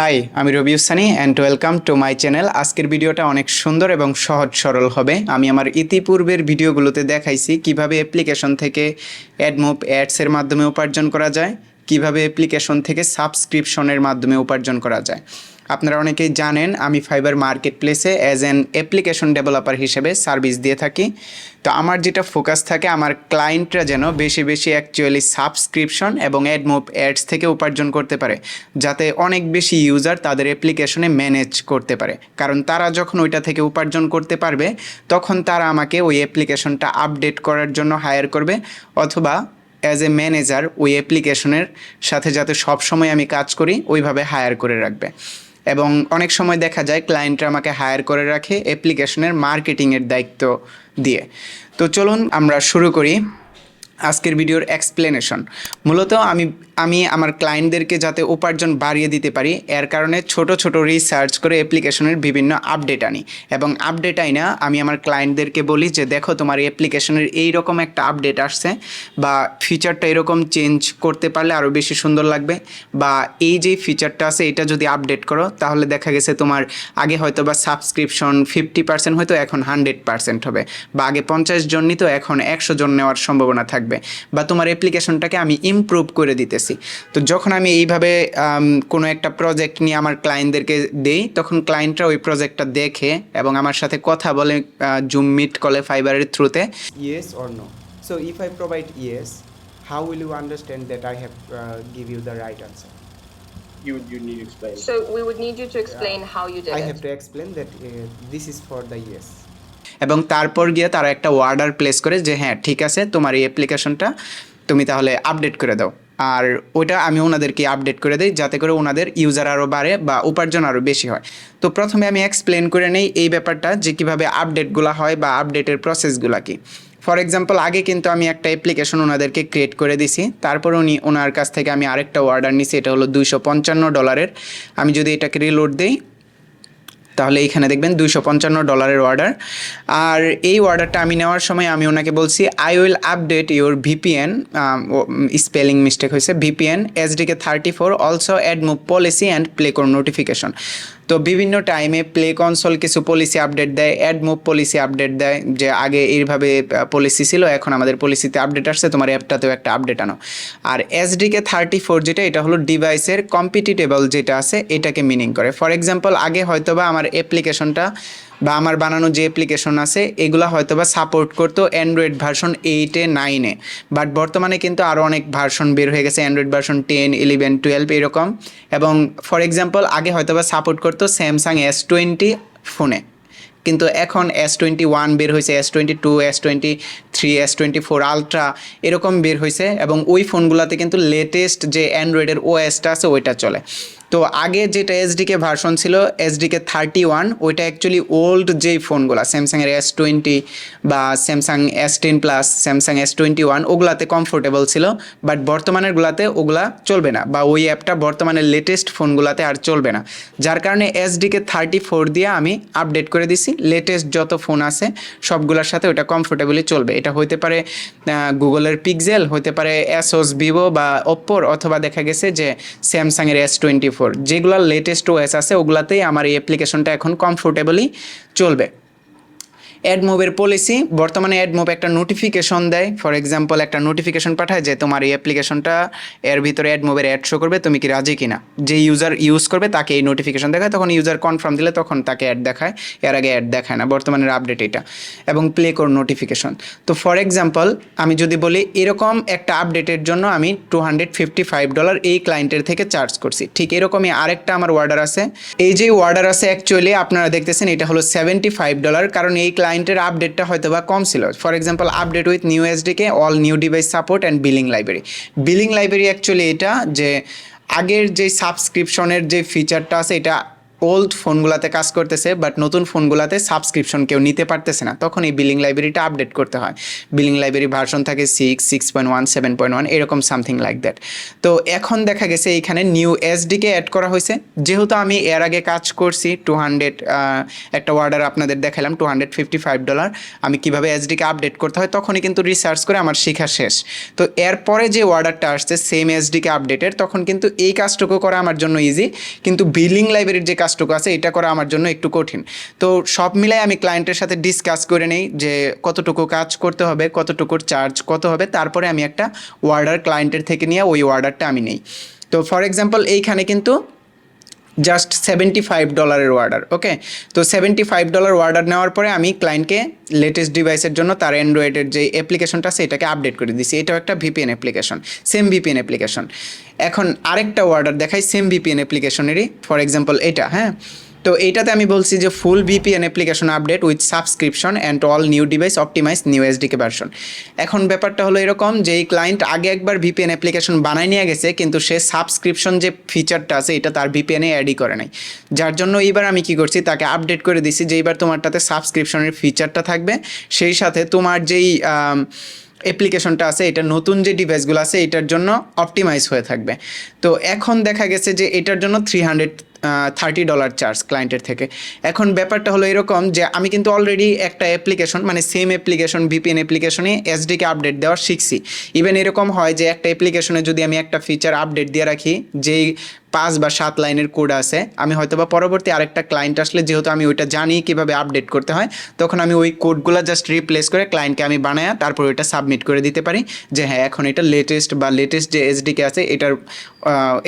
High আমি Rabi Sunny and welcome to my channel আজকের ভিডিওটা অনেক সুন্দর এবং সহজ সরল হবে। আমি আমার ইতিপূর্বের ভিডিওগুলোতে দেখাইছি কীভাবে অ্যাপ্লিকেশন থেকে অ্যাডমুভ অ্যাডসের মাধ্যমে উপার্জন করা যায়, কীভাবে অ্যাপ্লিকেশন থেকে সাবস্ক্রিপশনের মাধ্যমে উপার্জন করা যায়। আপনারা অনেকেই জানেন, আমি ফাইবার মার্কেট প্লেসে অ্যাজ অ্যান অ্যাপ্লিকেশন ডেভেলপার হিসেবে সার্ভিস দিয়ে থাকি। তো আমার যেটা ফোকাস থাকে, আমার ক্লায়েন্টরা যেন বেশি বেশি অ্যাকচুয়ালি সাবস্ক্রিপশন এবং অ্যাডমুভ অ্যাডস থেকে উপার্জন করতে পারে, যাতে অনেক বেশি ইউজার তাদের অ্যাপ্লিকেশনে ম্যানেজ করতে পারে। কারণ তারা যখন ওইটা থেকে উপার্জন করতে পারবে, তখন তারা আমাকে ওই অ্যাপ্লিকেশনটা আপডেট করার জন্য হায়ার করবে, অথবা অ্যাজ এ ম্যানেজার ওই অ্যাপ্লিকেশনের সাথে যাতে সবসময় আমি কাজ করি, ওইভাবে হায়ার করে রাখবে। এবং অনেক সময় দেখা যায় ক্লায়েন্টরা আমাকে হায়ার করে রাখে অ্যাপ্লিকেশনের মার্কেটিংয়ের দায়িত্ব দিয়ে। তো চলুন আমরা শুরু করি। আজকের ভিডিওর এক্সপ্লেনেশন মূলত আমি আমি আমার ক্লায়েন্টদেরকে যাতে উপার্জন বাড়িয়ে দিতে পারি, এর কারণে ছোট ছোট রিসার্চ করে অ্যাপ্লিকেশনের বিভিন্ন আপডেট আনি। এবং আপডেট আই না আমি আমার ক্লায়েন্টদেরকে বলি যে, দেখো তোমার অ্যাপ্লিকেশনের এই রকম একটা আপডেট আসছে বা ফিচারটা এরকম চেঞ্জ করতে পারলে আরও বেশি সুন্দর লাগবে বা এই যে ফিচারটা আছে, এটা যদি আপডেট করো, তাহলে দেখা গেছে তোমার আগে হয়তো বা সাবস্ক্রিপশন ফিফটি পার্সেন্ট হয়তো এখন হান্ড্রেড পার্সেন্ট হবে বা আগে পঞ্চাশ জন নিত, এখন একশো জন নেওয়ার সম্ভাবনা থাকবে। থাকবে বা তোমার অ্যাপ্লিকেশনটাকে আমি ইমপ্রুভ করে দিতেছি তো যখন আমি এইভাবে কোনো একটা প্রজেক্ট নিয়ে আমার ক্লায়েন্টদেরকে দেই তখন ক্লায়েন্টরা ওই প্রজেক্টটা দেখে এবং আমার সাথে কথা বলে জুম মিট কলে ফাইবারের থ্রুতে yes or no so if I provide yes how will you understand that I have give you the right answer You, uh, you need to explain. So we would need you to explain uh, how you did it. I have to explain that uh, this is for the yes. Okay. এবং তারপর গিয়ে তারা একটা order place করে যে হ্যাঁ ঠিক আছে, তোমার এই অ্যাপ্লিকেশনটা তুমি তাহলে আপডেট করে দাও। আর ওইটা আমি ওনাদেরকে আপডেট করে দিই যাতে করে ওনাদের ইউজার আরও বাড়ে বা উপার্জন আরও বেশি হয়। তো প্রথমে আমি এক্সপ্লেন করে নেই এই ব্যাপারটা যে, কীভাবে আপডেটগুলো হয় বা আপডেটের প্রসেসগুলো কি। ফর এক্সাম্পল আগে কিন্তু আমি একটা অ্যাপ্লিকেশন ওনাদেরকে ক্রিয়েট করে দিছি। তারপর উনি ওনার কাছ থেকে আমি আরেকটা অর্ডার নিছি, এটা হলো দুইশো পঞ্চান্ন ডলারের আমি যদি এটাকে রিলোড দিই তাহলে এইখানে দেখবেন দুইশো পঞ্চান্ন ডলারের অর্ডার আর এই অর্ডারটা আমি নেওয়ার সময় আমি ওনাকে বলছি I will update your VPN spelling mistake হয়েছে VPN SDK thirty four also AdMob policy and play core notification তো বিভিন্ন টাইমে প্লে কনসোল কিছু পলিসি আপডেট দেয় অ্যাড মুভ পলিসি আপডেট দেয়, যে আগে এইভাবে পলিসি ছিল, এখন আমাদের পলিসিতে আপডেট আসছে, তোমার অ্যাপটাতেও একটা আপডেট আনো। আর এসডিকে থার্টি ফোর যেটা, এটা হলো ডিভাইসের কম্পিটিটেবল যেটা আছে, এটাকে মিনিং করে। ফর এক্সাম্পল আগে হয়তোবা আমার অ্যাপ্লিকেশনটা বা আমার বানানো যে অ্যাপ্লিকেশন আছে, এগুলো হয়তোবা সাপোর্ট করতো অ্যান্ড্রয়েড ভার্সন এইটে নাইনে বাট বর্তমানে কিন্তু আরও অনেক ভার্সন বের হয়ে গেছে Android version ten eleven twelve এরকম। এবং ফর এক্সাম্পল আগে হয়তোবা সাপোর্ট করতো স্যামসাং এস টোয়েন্টি ফোনে কিন্তু এখন এস টোয়েন্টি ওয়ান বের হয়েছে S twenty two S twenty three S twenty four ultra এরকম বের হয়েছে। এবং ওই ফোনগুলোতে কিন্তু লেটেস্ট যে অ্যান্ড্রয়েডের ওএসটা আছে, ওইটা চলে। তো আগে যেটা এসডিকে ভার্সন ছিল এসডিকে থার্টি ওয়ান ওইটা অ্যাকচুয়ালি ওল্ড যেই ফোনগুলো স্যামসাংয়ের এস টোয়েন্টি বা Samsung S ten plus Samsung S twenty one ওগুলাতে কমফোর্টেবল ছিল বাট বর্তমানেরগুলাতে ওগুলা চলবে না, বা ওই অ্যাপটা বর্তমানে লেটেস্ট ফোনগুলাতে আর চলবে না। যার কারণে এসডিকে থার্টি ফোর দিয়ে আমি আপডেট করে দিছি লেটেস্ট যত ফোন আছে, সবগুলোর সাথে ওটা কমফোর্টেবলি চলবে। এটা হইতে পারে গুগলের পিক্সেল হতে পারে অ্যাসোস ভিভো বা ওপ্পোর অথবা দেখা গেছে যে স্যামসাংয়ের এস টোয়েন্টি ফোর যেগুলো লেটেস্ট ওয়েস আছে ওগুলাতেই আমার এই অ্যাপ্লিকেশনটা এখন কমফোর্টেবলি চলবে। অ্যাডমোভের পলিসি বর্তমানে অ্যাডমোভ একটা নোটিফিকেশন দেয়। ফর এক্সাম্পল একটা নোটিফিকেশন পাঠায় যে তোমার এই অ্যাপ্লিকেশনটা এর ভিতরে অ্যাডমোভের অ্যাড শো করবে, তুমি কি রাজি কিনা? যে ইউজার ইউজ করবে, তাকে এই নোটিফিকেশন দেখায়। তখন ইউজার কনফার্ম দিলে তখন তাকে অ্যাড দেখায়। এর আগে অ্যাড দেখায় না, বর্তমানের আপডেট এটা। এবং প্লে কোর নোটিফিকেশন তো ফর এক্সাম্পল আমি যদি বলি, এরকম একটা আপডেটের জন্য আমি two hundred fifty five dollar এই ক্লায়েন্টের থেকে চার্জ করছি। ঠিক এরকমই আরেকটা আমার অর্ডার আছে। এই যে অর্ডার আছে অ্যাকচুয়ালি আপনারা দেখতেছেন, এটা হলো সেভেন্টি ফাইভ ডলার কারণ এই ক্লায়েন্টের আপডেটটা হয়তো বা কম ছিল। For example update with new SDK all new device support and billing library billing library actually এটা যে আগের যে সাবস্ক্রিপশনের যে ফিচারটা আছে, এটা ওল্ড ফোনগুলোতে কাজ করতেছে বাট নতুন ফোনগুলোতে সাবস্ক্রিপশন কেউ নিতে পারতেছে না। তখন এই বিলিং লাইব্রেরিটা আপডেট করতে হয়। বিলিং লাইব্রেরি ভার্সন থাকে six six point one seven point one এরকম সামথিং লাইক দ্যাট তো এখন দেখা গেছে এইখানে নিউ এসডিকে অ্যাড করা হয়েছে। যেহেতু আমি এর আগে কাজ করছি টু হান্ড্রেড একটা অর্ডার আপনাদের দেখালাম two hundred fifty five dollar আমি কীভাবে এসডিকে আপডেট করতে হয়, তখনই কিন্তু রিসার্চ করে আমার শেখা শেষ। তো এরপরে যে অর্ডারটা আসছে সেম এসডিকে আপডেটের তখন কিন্তু এই কাজটুকু করা আমার জন্য ইজি কিন্তু বিলিং লাইব্রেরির যে কাজটুকু আছে, এটা করা আমার জন্য একটু কঠিন। তো সব মিলাই আমি ক্লায়েন্টের সাথে ডিসকাস করে নেই যে কতটুকু কাজ করতে হবে, কতটুকুর চার্জ কত হবে, তারপরে আমি একটা অর্ডার ক্লায়েন্টের থেকে নিয়ে ওই অর্ডারটা আমি নেই। তো ফর এক্সাম্পল এইখানে কিন্তু জাস্ট সেভেন্টি ফাইভ ডলারের অর্ডার ওকে তো সেভেন্টি ফাইভ ডলার অর্ডার নেওয়ার পরে আমি ক্লায়েন্টকে লেটেস্ট ডিভাইসের জন্য তার অ্যান্ড্রয়েডের যে অ্যাপ্লিকেশনটা আছে, এটাকে আপডেট করে দিছি। এটাও একটা VPN application same VPN application এখন আরেকটা অর্ডার দেখাই সেম ভিপিএন অ্যাপ্লিকেশনেরই ফর এক্সাম্পল এটা হ্যাঁ? তো এইটাতে আমি বলছি যে full VPN application update with subscription and all new device optimize new SDK version এখন ব্যাপারটা হলো এরকম যে এই ক্লায়েন্ট আগে একবার ভিপিএন অ্যাপ্লিকেশন বানায় নিয়ে গেছে, কিন্তু সে সাবস্ক্রিপশন যে ফিচারটা আছে, এটা তার ভিপিএনে অ্যাডই করে নাই। যার জন্য এইবার আমি কি করছি, তাকে আপডেট করে দিছি যে এইবার তোমারটাতে সাবস্ক্রিপশনের ফিচারটা থাকবে। সেই সাথে তোমার যেই অ্যাপ্লিকেশনটা আছে, এটা নতুন যে ডিভাইসগুলো আছে, এটার জন্য অপটিমাইজ হয়ে থাকবে। তো এখন দেখা গেছে যে এটার জন্য three hundred thirty dollar charge ক্লায়েন্টের থেকে। এখন ব্যাপারটা হলো এরকম যে, আমি কিন্তু অলরেডি একটা অ্যাপ্লিকেশন মানে সেম অ্যাপ্লিকেশন ভিপিএন অ্যাপ্লিকেশনে এসডিকে আপডেট দেওয়া শিখছি। ইভেন এরকম হয় যে, একটা অ্যাপ্লিকেশনে যদি আমি একটা ফিচার আপডেট দিয়ে রাখি, যেই পাঁচ বা সাত লাইনের কোড আছে, আমি হয়তো বা পরবর্তী আরেকটা ক্লায়েন্ট আসলে যেহেতু আমি ওইটা জানি কীভাবে আপডেট করতে হয়, তখন আমি ওই কোডগুলো জাস্ট রিপ্লেস করে ক্লায়েন্টকে আমি বানায়া তারপর ওইটা সাবমিট করে দিতে পারি যে হ্যাঁ এখন এটা লেটেস্ট বা লেটেস্ট যে এসডিকে আছে, এটার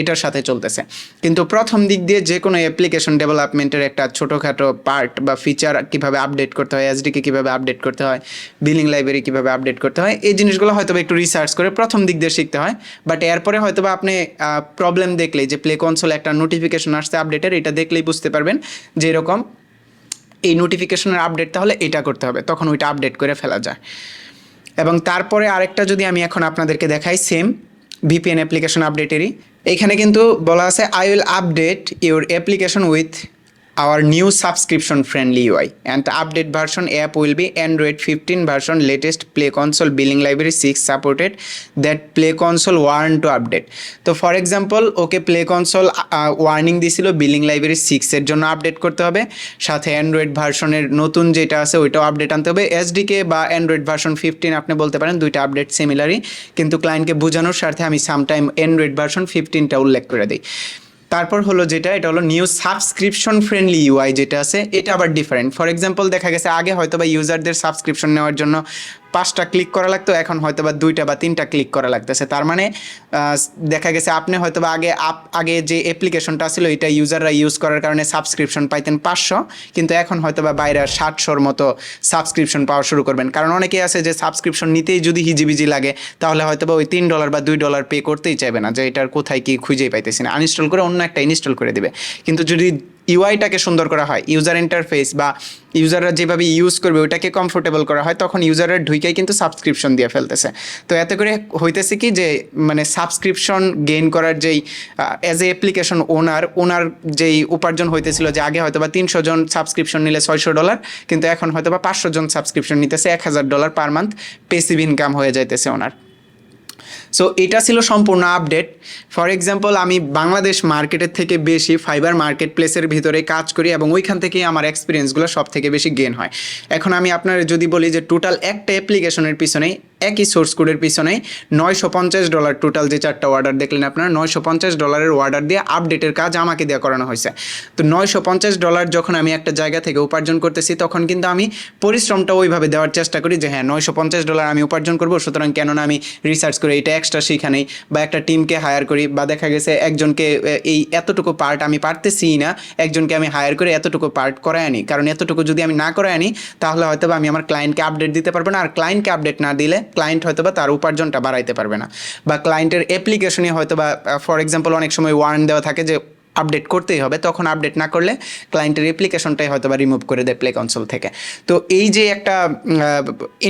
এটার সাথে চলতেছে। কিন্তু প্রথম দিক দিয়ে যে কোনো অ্যাপ্লিকেশন ডেভেলপমেন্টের একটা ছোটোখাটো পার্ট বা ফিচার কীভাবে আপডেট করতে হয় এসডিকে কীভাবে আপডেট করতে হয় বিলিং লাইব্রেরি কীভাবে আপডেট করতে হয়, এই জিনিসগুলো হয়তো একটু রিসার্চ করে প্রথম দিক দিয়ে শিখতে হয়। বাট এরপরে হয়তো বা আপনি প্রবলেম দেখলে যে প্লে কনসোলে একটা নোটিফিকেশন আসছে আপডেটের এটা দেখলেই বুঝতে পারবেন যে এরকম এই নোটিফিকেশনের আপডেট তাহলে এটা করতে হবে, তখন ওইটা আপডেট করে ফেলা যায়। এবং তারপরে আরেকটা যদি আমি এখন আপনাদেরকে দেখাই সেম ভিপিএন অ্যাপ্লিকেশন আপডেটেরই এখানে কিন্তু বলা আছে I will update your application with our new subscription friendly UI the update version app will be Android 15 version, latest Play Console, Billing Library 6 supported. That Play Console warn to update. তো for example okay play console warning দিছিল billing library সিক্সের জন্য update করতে হবে। সাথে Android ভার্সনের নতুন যেটা আছে, ওইটাও আপডেট আনতে হবে। এসডিকে বা অ্যান্ড্রয়েড ভার্সন ফিফটিন আপনি বলতে পারেন, দুইটা আপডেট সিমিলারই কিন্তু ক্লায়েন্টকে বোঝানোর স্বার্থে আমি সামটাইম অ্যান্ড্রয়েড ভার্সন ফিফটিনটা উল্লেখ করে দিই। তারপর হলো যেটা, এটা হলো নিউ সাবস্ক্রিপশন ফ্রেন্ডলি ইউআই যেটা আছে, এটা আবার ডিফারেন্ট ফর এক্সাম্পল দেখা গেছে আগে হয়তো বা ইউজারদের সাবস্ক্রিপশন নেওয়ার জন্য পাঁচটা ক্লিক করা লাগতো, এখন হয়তো বা দুইটা বা তিনটা ক্লিক করা লাগতেছে। তার মানে দেখা গেছে আপনি হয়তো বা আগে আপ, আগে যে অ্যাপ্লিকেশনটা ছিল, এটা ইউজাররা ইউজ করার কারণে সাবস্ক্রিপশন পাইতেন পাঁচশো, কিন্তু এখন হয়তো বা বাইরে সাতশোর মতো সাবস্ক্রিপশন পাওয়া শুরু করবেন। কারণ অনেকেই আছে যে সাবস্ক্রিপশন নিতেই যদি হিজিবিজি লাগে, তাহলে হয়তো বা ওই তিন ডলার বা দুই ডলার পে করতেই চাইবে না, যে এটার কোথায় কি খুঁজেই পাইতেছি না। আনইনস্টল করে অন্য একটা ইনস্টল করে দেবে। কিন্তু যদি ইউআইটাকে সুন্দর করা হয় ইউজার ইন্টারফেস বা ইউজাররা যেভাবে ইউজ করবে ওইটাকে কমফোর্টেবল করা হয়, তখন ইউজারের ঢুকেই কিন্তু সাবস্ক্রিপশন দিয়ে ফেলতেছে। তো এতে করে হইতেছে কি যে মানে সাবস্ক্রিপশন গেইন করার যেই অ্যাজ এ অ্যাপ্লিকেশন ওনার ওনার যেই উপার্জন হইতেছিল যে আগে হয়তো বা তিনশো জন সাবস্ক্রিপশন নিলে ছয়শো ডলার কিন্তু এখন হয়তো বা পাঁচশো জন সাবস্ক্রিপশন নিতেছে, এক হাজার dollar per month passive income হয়ে যাইতেছে ওনার সো এটা ছিল সম্পূর্ণ আপডেট ফর এক্সাম্পল আমি বাংলাদেশ মার্কেটের থেকে বেশি ফাইবার মার্কেট প্লেসের ভিতরে কাজ করি এবং ওইখান থেকেই আমার এক্সপিরিয়েন্সগুলো সব থেকে বেশি গেন হয়। এখন আমি আপনার যদি বলি যে টোটাল একটা অ্যাপ্লিকেশনের পিছনেই একই সোর্স কোডের পিছনে নয়শো পঞ্চাশ ডলার টোটাল যে চারটা অর্ডার দেখলেন আপনারা, নয়শো পঞ্চাশ ডলারের অর্ডার দিয়ে আপডেটের কাজ আমাকে দেওয়া করানো হয়েছে। তো নয়শো পঞ্চাশ ডলার যখন আমি একটা জায়গা থেকে উপার্জন করতেছি, তখন কিন্তু আমি পরিশ্রমটা ওইভাবে দেওয়ার চেষ্টা করি যে হ্যাঁ নয়শো পঞ্চাশ ডলার আমি উপার্জন করব, সুতরাং কেননা আমি রিসার্চ করি এটা এক্সট্রা শিখা নেই বা একটা টিমকে হায়ার করি বা দেখা গেছে একজনকে এই এতটুকু পার্ট আমি পারতেছি না, একজনকে আমি হায়ার করে এতটুকু পার্ট করায় আনি। কারণ এতটুকু যদি আমি না করায় আনি, তাহলে হয়তো আমি আমার ক্লায়েন্টকে আপডেট দিতে পারব না। আর ক্লায়েন্টকে আপডেট না দিলে ক্লায়েন্ট হয়তো বা তার উপার্জনটা বাড়াইতে পারবে না। বা ক্লায়েন্টের অ্যাপ্লিকেশনে হয়তো বা ফর এক্সাম্পল অনেক সময় ওয়ার্ন দেওয়া থাকে যে আপডেট করতেই হবে, তখন আপডেট না করলে ক্লায়েন্টের অ্যাপ্লিকেশনটাই হয়তো বা রিমুভ করে দেয় প্লে কনসোল থেকে। তো এই যে একটা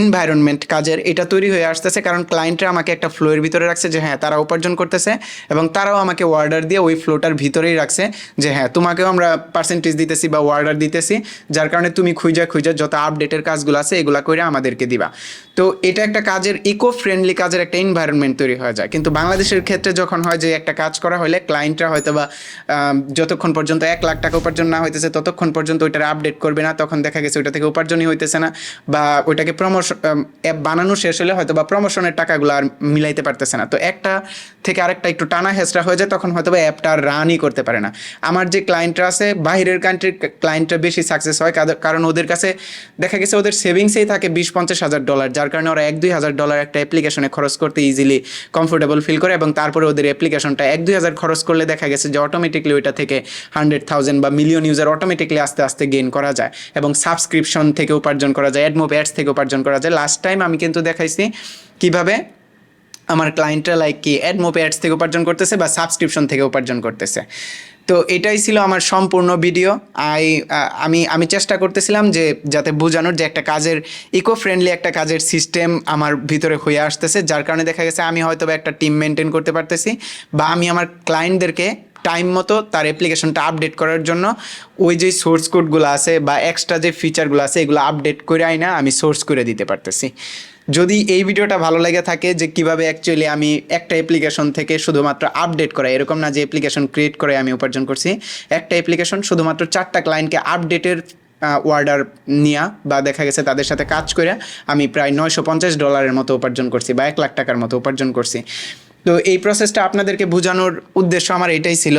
এনভায়রনমেন্ট কাজের, এটা তৈরি হয়ে আসতেছে কারণ ক্লায়েন্টরা আমাকে একটা ফ্লোয়ের ভিতরে রাখছে যে হ্যাঁ তারা উপার্জন করতেছে এবং তারাও আমাকে অর্ডার দিয়ে ওই ফ্লোটার ভিতরেই রাখছে যে হ্যাঁ তোমাকেও আমরা পার্সেন্টেজ দিতেছি বা অর্ডার দিতেছি, যার কারণে তুমি খুঁজা খুঁজা যত আপডেটের কাজগুলো আছে এগুলো করে আমাদেরকে দিবা। তো এটা একটা কাজের ইকো ফ্রেন্ডলি কাজের একটা এনভায়রনমেন্ট তৈরি হয়ে যায়। কিন্তু বাংলাদেশের ক্ষেত্রে যখন হয় যে একটা কাজ করা হলে ক্লায়েন্টরা হয়তো বা যতক্ষণ পর্যন্ত এক লাখ টাকা উপার্জন না হইতেছে, ততক্ষণ পর্যন্ত ওইটার আপডেট করবে না। তখন দেখা গেছে ওইটা থেকে উপার্জনই হইতেছে না বা ওইটাকে প্রমোশন অ্যাপ বানানো শেষ হলে হয়তো বা প্রমোশনের টাকাগুলো আর মিলাইতে পারতেছে না। তো একটা থেকে আরেকটা একটু টানা হেঁচড়া হয়ে যায়, তখন হয়তো বা অ্যাপটা আর রানই করতে পারে না। আমার যে ক্লায়েন্টরা আছে, বাইরের কান্ট্রির ক্লায়েন্টরা বেশি সাকসেস হয় কারণ ওদের কাছে দেখা গেছে ওদের সেভিংসেই থাকে বিশ পঞ্চাশ হাজার ডলার যার কারণে ওরা এক দুই হাজার ডলার একটা অ্যাপ্লিকেশনে খরচ করতে ইজিলি কমফোর্টেবল ফিল করে এবং তারপরে ওদের অ্যাপ্লিকেশনটা এক দুই হাজার খরচ করলে দেখা গেছে যে অটোমেটিকলি ওইটা থেকে হান্ড্রেড থাউজেন্ড বা মিলিয়ন ইউজার অটোমেটিকলি আস্তে আস্তে গেইন করা যায় এবং সাবস্ক্রিপশন থেকে উপার্জন করা যায় অ্যাডমোভ অ্যাডস থেকে উপার্জন করা যায়। লাস্ট টাইম আমি কিন্তু দেখাইছি কীভাবে আমার ক্লায়েন্টরা লাইক কি অ্যাডমোপ অ্যাডস থেকে উপার্জন করতেছে বা সাবস্ক্রিপশন থেকে উপার্জন করতেছে। তো এটাই ছিল আমার সম্পূর্ণ ভিডিও আই আমি আমি চেষ্টা করতেছিলাম যে যাতে বোঝানোর যে একটা কাজের ইকো ফ্রেন্ডলি একটা কাজের সিস্টেম আমার ভিতরে হয়ে আসতেছে। যার কারণে দেখা গেছে আমি হয়তো একটা টিম মেনটেন করতে পারতেছি বা আমি আমার ক্লায়েন্টদেরকে টাইম মতো তার অ্যাপ্লিকেশনটা আপডেট করার জন্য ওই যে সোর্স কোডগুলো আছে বা এক্সট্রা যে ফিচারগুলো আছে, এগুলো আপডেট করে আইনা আমি সোর্স করে দিতে পারতেছি। যদি এই ভিডিওটা ভালো লেগে থাকে যে কীভাবে অ্যাকচুয়ালি আমি একটা অ্যাপ্লিকেশন থেকে শুধুমাত্র আপডেট করা এরকম না যে অ্যাপ্লিকেশন ক্রিয়েট করে আমি উপার্জন করছি, একটা অ্যাপ্লিকেশন শুধুমাত্র চারটা ক্লায়েন্টকে আপডেটের অর্ডার নিয়া বা দেখা গেছে তাদের সাথে কাজ করে আমি প্রায় নয়শো পঞ্চাশ ডলারের মতো উপার্জন করছি বা এক লাখ টাকার মতো উপার্জন করছি। তো এই প্রসেসটা আপনাদেরকে বোঝানোর উদ্দেশ্য আমার এটাই ছিল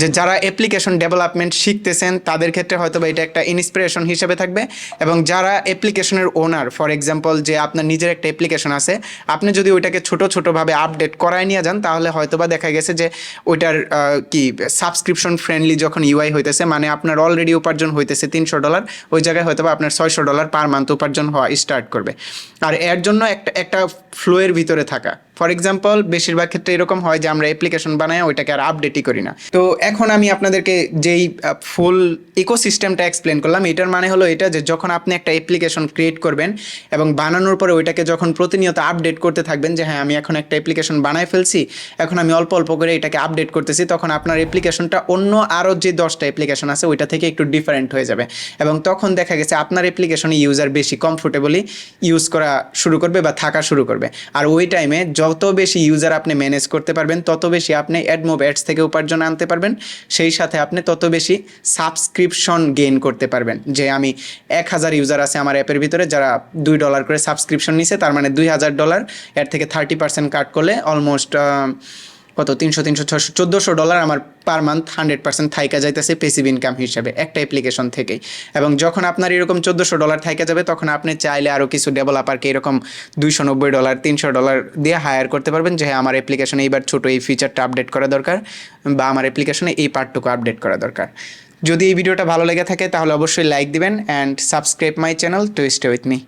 যে যারা অ্যাপ্লিকেশন ডেভেলপমেন্ট শিখতেছেন, তাদের ক্ষেত্রে হয়তো বা এটা একটা ইন্সপিরেশন হিসেবে থাকবে এবং যারা অ্যাপ্লিকেশনের ওনার ফর এক্সাম্পল যে আপনার নিজের একটা অ্যাপ্লিকেশন আছে, আপনি যদি ওইটাকে ছোট ছোটোভাবে আপডেট করায় নিয়ে যান, তাহলে হয়তো বা দেখা গেছে যে ওইটার কি সাবস্ক্রিপশন ফ্রেন্ডলি যখন ইউআই হইতেছে মানে আপনার অলরেডি উপার্জন হইতেছে তিনশো ডলার ওই জায়গায় হয়তো বা আপনার ছয়শো ডলার পার মান্থ উপার্জন হওয়া স্টার্ট করবে। আর এর জন্য একটা একটা ফ্লোয়ের ভিতরে থাকা। ফর এক্সাম্পল বেশিরভাগ ক্ষেত্রে এরকম হয় যে আমরা অ্যাপ্লিকেশন বানাই ওইটাকে আর আপডেটই করি না। তো এখন আমি আপনাদেরকে যেই ফুল ইকোসিস্টেমটা এক্সপ্লেন করলাম, এটার মানে হলো এটা যে যখন আপনি একটা অ্যাপ্লিকেশন ক্রিয়েট করবেন এবং বানানোর পরে ওইটাকে যখন প্রতিনিয়ত আপডেট করতে থাকবেন যে হ্যাঁ আমি এখন একটা অ্যাপ্লিকেশন বানাই ফেলছি, এখন আমি অল্প অল্প করে এটাকে আপডেট করতেছি, তখন আপনার অ্যাপ্লিকেশনটা অন্য আরও যে দশটা অ্যাপ্লিকেশন আছে, ওইটা থেকে একটু ডিফারেন্ট হয়ে যাবে। এবং তখন দেখা গেছে আপনার অ্যাপ্লিকেশনে ইউজার বেশি কমফোর্টেবলি ইউজ করা শুরু করবে বা থাকা শুরু করবে। আর ওই টাইমে যত বেশি ইউজার আপনি ম্যানেজ করতে পারবেন, তত বেশি আপনি অ্যাডমোভ অ্যাডস থেকে উপার্জন আনতে পারবেন। সেই সাথে আপনি তত বেশি সাবস্ক্রিপশন গেইন করতে পারবেন। যে আমি এক হাজার ইউজার আছে আমার অ্যাপের ভিতরে, যারা দুই ডলার করে সাবস্ক্রিপশন নিছে, তার মানে দুই হাজার ডলার এর থেকে থার্টি পার্সেন্ট কাট করলে অলমোস্ট কত? তিনশো তিনশো ছশো চোদ্দোশো ডলার আমার পার মান্থ হান্ড্রেড পার্সেন্ট থাইকা যাইতেছে পেসিভ ইনকাম হিসাবে, একটা অ্যাপ্লিকেশন থেকেই। এবং যখন আপনার এরকম চোদ্দোশো ডলার থাইকা যাবে, তখন আপনি চাইলে আরও কিছু ডেভেলপারকে এরকম দুইশো নব্বই ডলার, তিনশো ডলার দিয়ে হায়ার করতে পারবেন, যে হ্যাঁ আমার অ্যাপ্লিকেশনে এইবার ছোটো এই ফিচারটা আপডেট করা দরকার, বা আমার অ্যাপ্লিকেশনে এই পার্টটুকু আপডেট করা দরকার। যদি এই ভিডিওটা ভালো লেগে থাকে, তাহলে অবশ্যই লাইক দিবেন and subscribe my channel to stay with me